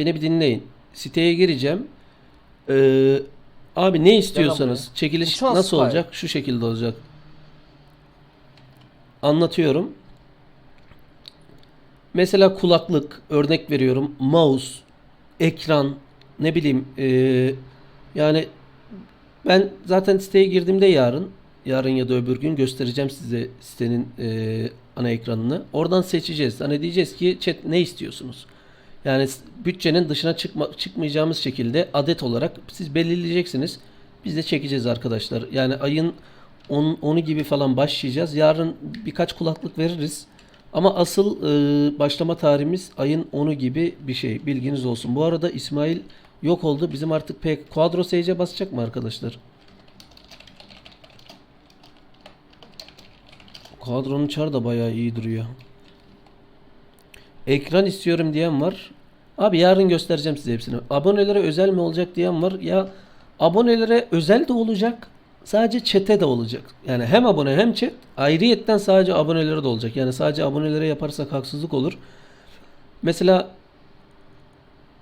Beni bir dinleyin. Siteye gireceğim. Ee, abi ne istiyorsanız çekiliş Uçan nasıl olacak? Şu şekilde olacak. Anlatıyorum. Mesela kulaklık örnek veriyorum. Mouse, ekran ne bileyim ee, yani ben zaten siteye girdiğimde yarın yarın ya da öbür gün göstereceğim size sitenin ee, ana ekranını. Oradan seçeceğiz. Hani diyeceğiz ki chat ne istiyorsunuz? Yani bütçenin dışına çıkma, çıkmayacağımız şekilde adet olarak siz belirleyeceksiniz. Biz de çekeceğiz arkadaşlar. Yani ayın 10, 10'u gibi falan başlayacağız. Yarın birkaç kulaklık veririz. Ama asıl e, başlama tarihimiz ayın 10'u gibi bir şey. Bilginiz olsun. Bu arada İsmail yok oldu. Bizim artık pek Quadro SC basacak mı arkadaşlar? Kadronun çar da bayağı iyi duruyor. Ekran istiyorum diyen var. Abi yarın göstereceğim size hepsini. Abonelere özel mi olacak diyen var. Ya abonelere özel de olacak. Sadece chat'e de olacak. Yani hem abone hem chat. Ayrıyetten sadece abonelere de olacak. Yani sadece abonelere yaparsak haksızlık olur. Mesela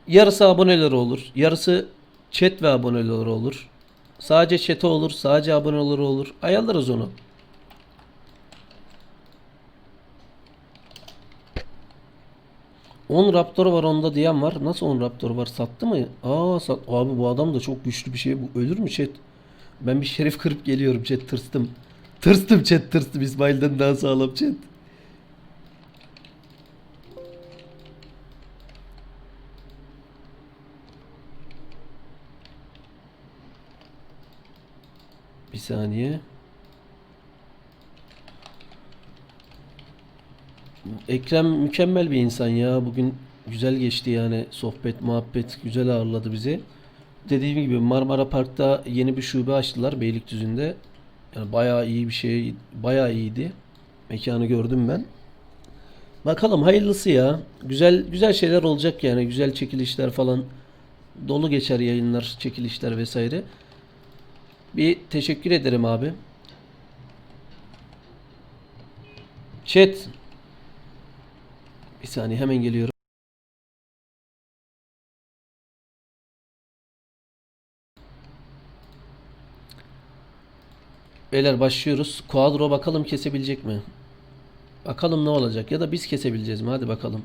yarısı abonelere olur. Yarısı chat ve abonelere olur. Sadece chat'e olur. Sadece abonelere olur. Ayarlarız onu. On Raptor var onda diyen var. Nasıl 10 Raptor var? Sattı mı? Aa sat. Abi bu adam da çok güçlü bir şey. Bu ölür mü chat? Ben bir şerif kırıp geliyorum chat tırstım. Tırstım chat tırstım. İsmail'den daha sağlam chat. Bir saniye. Ekrem mükemmel bir insan ya. Bugün güzel geçti yani sohbet, muhabbet güzel ağırladı bizi. Dediğim gibi Marmara Park'ta yeni bir şube açtılar Beylikdüzü'nde. Yani bayağı iyi bir şey, bayağı iyiydi. Mekanı gördüm ben. Bakalım hayırlısı ya. Güzel güzel şeyler olacak yani. Güzel çekilişler falan. Dolu geçer yayınlar, çekilişler vesaire. Bir teşekkür ederim abi. Chat bir saniye hemen geliyorum. Beyler başlıyoruz. Quadro bakalım kesebilecek mi? Bakalım ne olacak ya da biz kesebileceğiz mi? Hadi bakalım.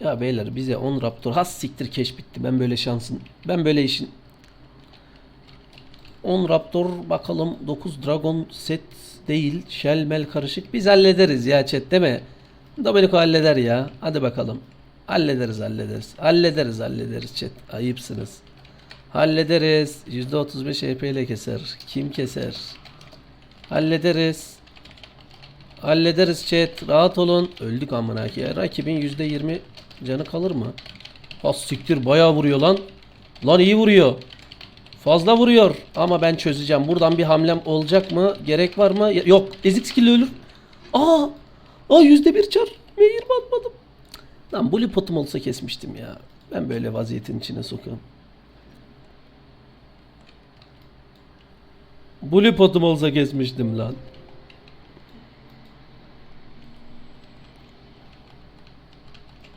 Ya beyler bize 10 Raptor has siktir keş bitti. Ben böyle şansın. Ben böyle işin 10 Raptor bakalım 9 Dragon set değil. Shell mel karışık. Biz hallederiz ya chat mi? Domenico halleder ya. Hadi bakalım. Hallederiz hallederiz. Hallederiz hallederiz chat. Ayıpsınız. Hallederiz. %35 EP ile keser. Kim keser? Hallederiz. Hallederiz chat. Rahat olun. Öldük amına ki. Rakibin %20 canı kalır mı? Ha siktir bayağı vuruyor lan. Lan iyi vuruyor. Fazla vuruyor ama ben çözeceğim. Buradan bir hamlem olacak mı? Gerek var mı? Yok. Ezik skill ölür. Aa! Aa yüzde bir çar. Mehir batmadım. Lan blue potum olsa kesmiştim ya. Ben böyle vaziyetin içine sokuyorum. Blue potum olsa kesmiştim lan.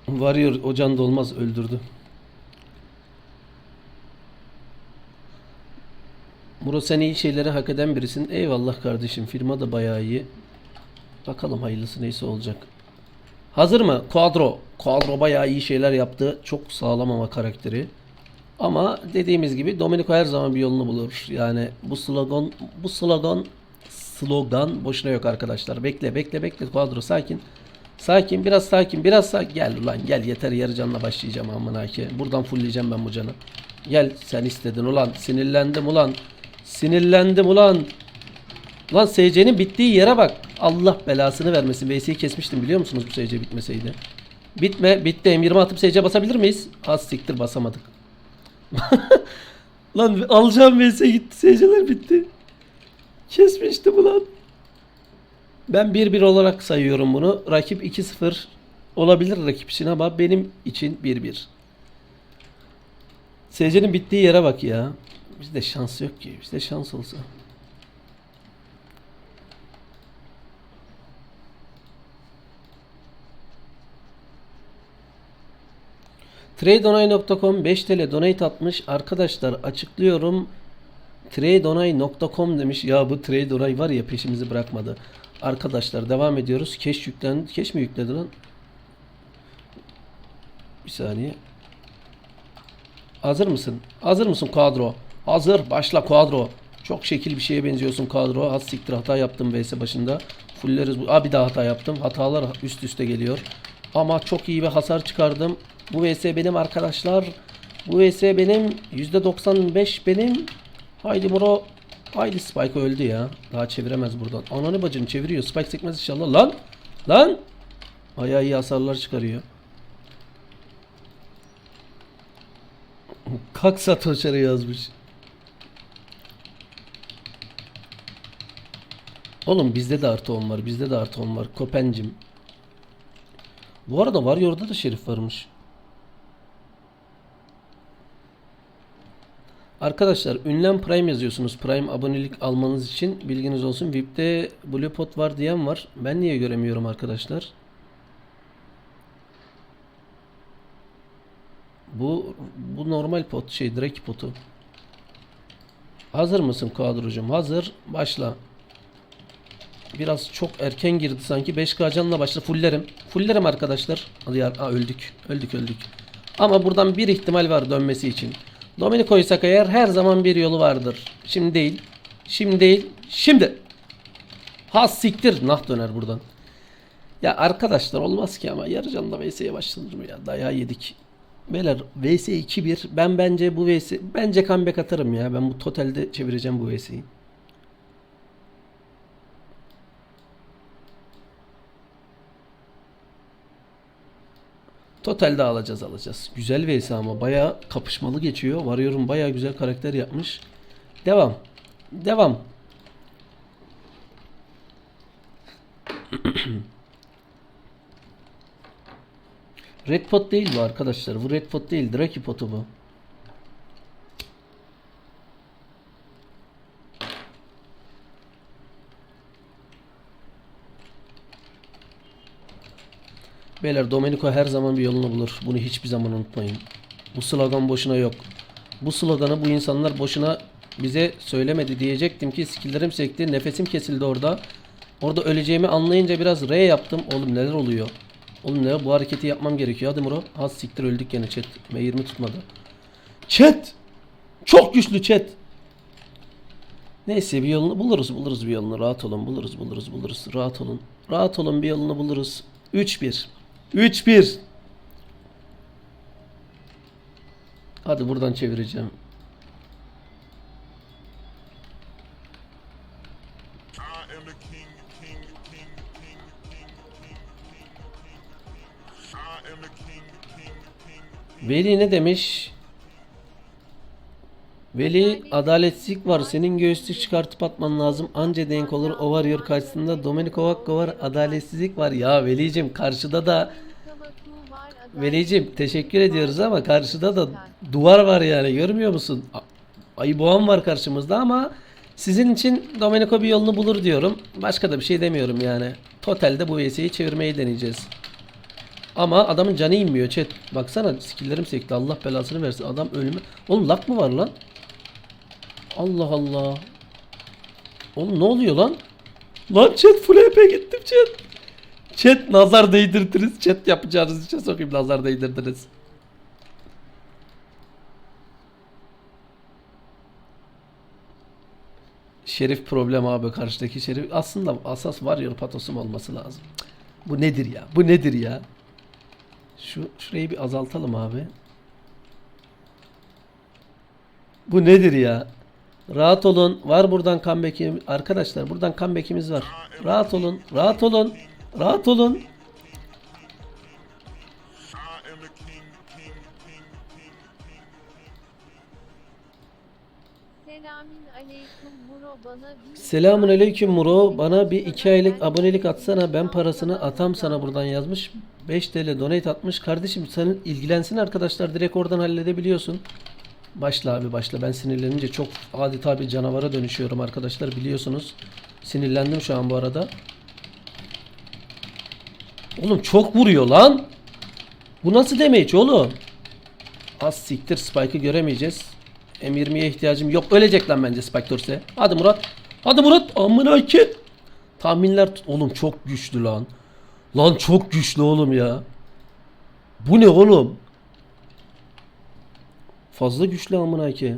Varıyor o can da olmaz öldürdü. Muro sen iyi şeyleri hak eden birisin. Eyvallah kardeşim. Firma da bayağı iyi. Bakalım hayırlısı neyse olacak. Hazır mı? Quadro. Quadro bayağı iyi şeyler yaptı. Çok sağlam ama karakteri. Ama dediğimiz gibi Domenico her zaman bir yolunu bulur. Yani bu slogan bu slogan slogan boşuna yok arkadaşlar. Bekle bekle bekle Quadro sakin. Sakin biraz sakin biraz sakin. Gel ulan gel yeter yarı canla başlayacağım amına ki. Buradan fullleyeceğim ben bu canı. Gel sen istedin ulan. Sinirlendim ulan. Sinirlendim ulan. Lan SC'nin bittiği yere bak. Allah belasını vermesin. VS'yi kesmiştim biliyor musunuz bu SC bitmeseydi. Bitme. Bitti. M20 atıp SC basabilir miyiz? Az siktir basamadık. lan alacağım VS gitti. SC'ler bitti. Kesmiştim ulan. Ben 1-1 olarak sayıyorum bunu. Rakip 2-0 olabilir rakip için ama benim için 1-1. SC'nin bittiği yere bak ya. Bizde şans yok ki. Bizde şans olsa. Tradeonay.com 5 TL donate atmış. Arkadaşlar açıklıyorum. Tradeonay.com demiş. Ya bu Tradeonay var ya peşimizi bırakmadı. Arkadaşlar devam ediyoruz. Keş yüklendi. Keş mi yükledi lan? Bir saniye. Hazır mısın? Hazır mısın kadro? Hazır. Başla kadro. Çok şekil bir şeye benziyorsun kadro. Az siktir hata yaptım vs başında. Fulleriz. bu- Aa bir daha hata yaptım. Hatalar üst üste geliyor. Ama çok iyi bir hasar çıkardım. Bu vs benim arkadaşlar. Bu vs benim. %95 benim. Haydi Muro. Haydi Spike öldü ya. Daha çeviremez buradan. Ananı bacını çeviriyor. Spike sekmez inşallah. Lan. Lan. Bayağı iyi hasarlar çıkarıyor. Kalk Satoşar'a yazmış. Oğlum bizde de artı 10 var. Bizde de artı 10 var. Kopencim. Bu arada Warrior'da da şerif varmış. Arkadaşlar ünlem Prime yazıyorsunuz. Prime abonelik almanız için bilginiz olsun. VIP'te Blue Pot var diyen var. Ben niye göremiyorum arkadaşlar? Bu bu normal pot şey direkt potu. Hazır mısın kadrocum? Hazır. Başla. Biraz çok erken girdi sanki. 5K canla başla. Fullerim. Fullerim arkadaşlar. Hadi ya. Aa, öldük. Öldük öldük. Ama buradan bir ihtimal var dönmesi için. Domenico'ysak eğer her zaman bir yolu vardır. Şimdi değil. Şimdi değil. Şimdi. Ha siktir. Nah döner buradan. Ya arkadaşlar olmaz ki ama yarı canla VS'ye başlanır mı ya? Dayağı yedik. Beyler VS 2-1. Ben bence bu VS bence comeback atarım ya. Ben bu totalde çevireceğim bu VS'yi. Totalde alacağız alacağız. Güzel vs ama bayağı kapışmalı geçiyor. Warrior'un bayağı güzel karakter yapmış. Devam. Devam. Red pot değil bu arkadaşlar. Bu red pot değil. Draki potu bu. Beyler Domenico her zaman bir yolunu bulur. Bunu hiçbir zaman unutmayın. Bu slogan boşuna yok. Bu sloganı bu insanlar boşuna bize söylemedi diyecektim ki skillerim sekti. Nefesim kesildi orada. Orada öleceğimi anlayınca biraz R yaptım. Oğlum neler oluyor? Oğlum ne bu hareketi yapmam gerekiyor. Hadi Muro. Ha siktir öldük gene chat. M20 tutmadı. Chat. Çok güçlü chat. Neyse bir yolunu buluruz buluruz bir yolunu. Rahat olun buluruz buluruz buluruz. Rahat olun. Rahat olun bir yolunu buluruz. 3-1. 3-1. Hadi buradan çevireceğim. Veli ne demiş? Veli adaletsizlik var. Senin göğüslük çıkartıp atman lazım. Anca denk olur. O varıyor karşısında. Domenico Vakko var. Adaletsizlik var. Ya Velicim karşıda da Velicim teşekkür ediyoruz ama karşıda da duvar var yani görmüyor musun? Ayı boğan var karşımızda ama sizin için Domenico bir yolunu bulur diyorum. Başka da bir şey demiyorum yani. Totalde bu VS'yi çevirmeyi deneyeceğiz. Ama adamın canı inmiyor chat. Baksana skilllerim sekti. Allah belasını versin. Adam ölümü. Oğlum lak mı var lan? Allah Allah. Oğlum ne oluyor lan? Lan chat full HP gittim chat. Chat nazar değdirdiniz. Chat yapacağınız için sokayım nazar değdirdiniz. Şerif problem abi karşıdaki şerif. Aslında asas Warrior patosum olması lazım. Bu nedir ya? Bu nedir ya? Şu şurayı bir azaltalım abi. Bu nedir ya? Rahat olun. Var buradan comeback'im. Arkadaşlar buradan comeback'imiz var. Rahat olun. Rahat olun. Rahat olun. Selamun aleyküm Muro bana bir iki aylık abonelik atsana. Ben parasını atam sana buradan yazmış. 5 TL donate atmış. Kardeşim senin ilgilensin arkadaşlar. Direkt oradan halledebiliyorsun. Başla abi başla. Ben sinirlenince çok adeta bir canavara dönüşüyorum arkadaşlar. Biliyorsunuz. Sinirlendim şu an bu arada. Oğlum çok vuruyor lan. Bu nasıl damage oğlum? Az siktir Spike'ı göremeyeceğiz. M20'ye ihtiyacım yok. Ölecek lan bence Spike Dorse. Hadi Murat. Hadi Murat. Amına ki. Tahminler oğlum çok güçlü lan. Lan çok güçlü oğlum ya. Bu ne oğlum? Fazla güçlü amına ki.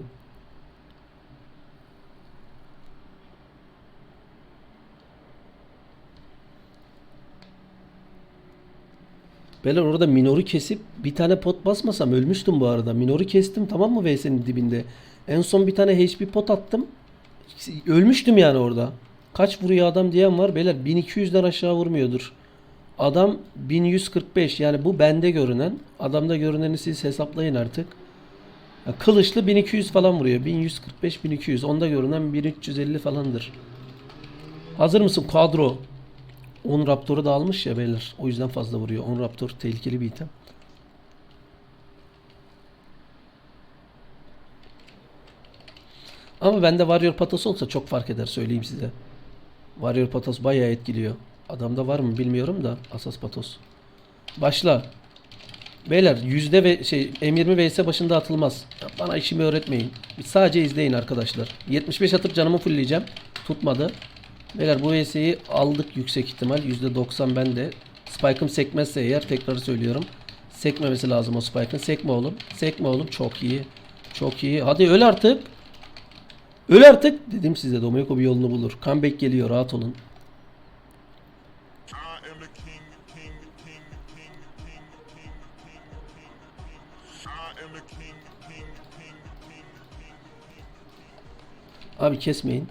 Beyler orada minoru kesip bir tane pot basmasam ölmüştüm bu arada. Minoru kestim tamam mı VS'nin dibinde. En son bir tane HP pot attım. Ölmüştüm yani orada. Kaç vuruyor adam diyen var. Beyler 1200'den aşağı vurmuyordur. Adam 1145 yani bu bende görünen. Adamda görüneni siz hesaplayın artık. Kılıçlı 1200 falan vuruyor. 1145 1200. Onda görünen 1350 falandır. Hazır mısın kadro? 10 Raptor'u da almış ya beyler. O yüzden fazla vuruyor. 10 Raptor tehlikeli bir item. Ama bende Warrior Patos olsa çok fark eder söyleyeyim size. Warrior Patos bayağı etkiliyor. Adamda var mı bilmiyorum da Asas Patos. Başla. Beyler yüzde ve şey M20 vs başında atılmaz. Ya Bana işimi öğretmeyin. Sadece izleyin arkadaşlar. 75 atıp canımı fullleyeceğim. Tutmadı. Beyler bu VS'yi aldık yüksek ihtimal. %90 bende. Spike'ım sekmezse eğer tekrar söylüyorum. Sekmemesi lazım o Spike'ın. Sekme oğlum. Sekme oğlum. Çok iyi. Çok iyi. Hadi öl artık. Öl artık. Dedim size Domenico bir yolunu bulur. Comeback geliyor. Rahat olun. Abi kesmeyin.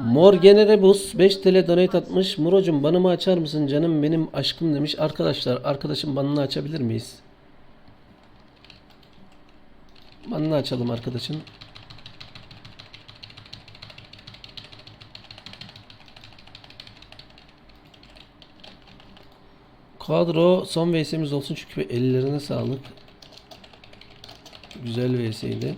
Mor Generebus mısın? 5 TL donate atmış. Murocum banımı açar mısın canım benim aşkım demiş. Arkadaşlar arkadaşım banını açabilir miyiz? Banını açalım arkadaşın. Kadro son VS'miz olsun çünkü ellerine sağlık. Güzel VS'ydi.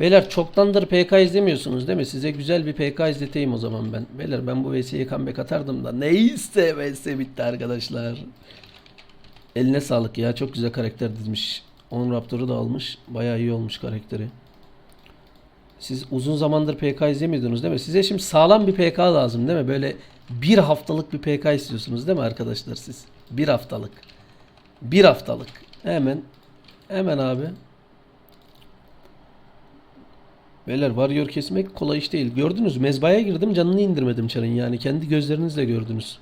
Beyler çoktandır PK izlemiyorsunuz değil mi? Size güzel bir PK izleteyim o zaman ben. Beyler ben bu VS'ye comeback atardım da. Neyse VS bitti arkadaşlar. Eline sağlık ya. Çok güzel karakter dizmiş. 10 Raptor'u da almış. Bayağı iyi olmuş karakteri. Siz uzun zamandır PK izlemiyordunuz değil mi? Size şimdi sağlam bir PK lazım değil mi? Böyle bir haftalık bir PK istiyorsunuz değil mi arkadaşlar siz? Bir haftalık. Bir haftalık. Hemen. Hemen abi. Beyler Warrior kesmek kolay iş değil. Gördünüz mezbaya girdim canını indirmedim çarın yani. Kendi gözlerinizle gördünüz.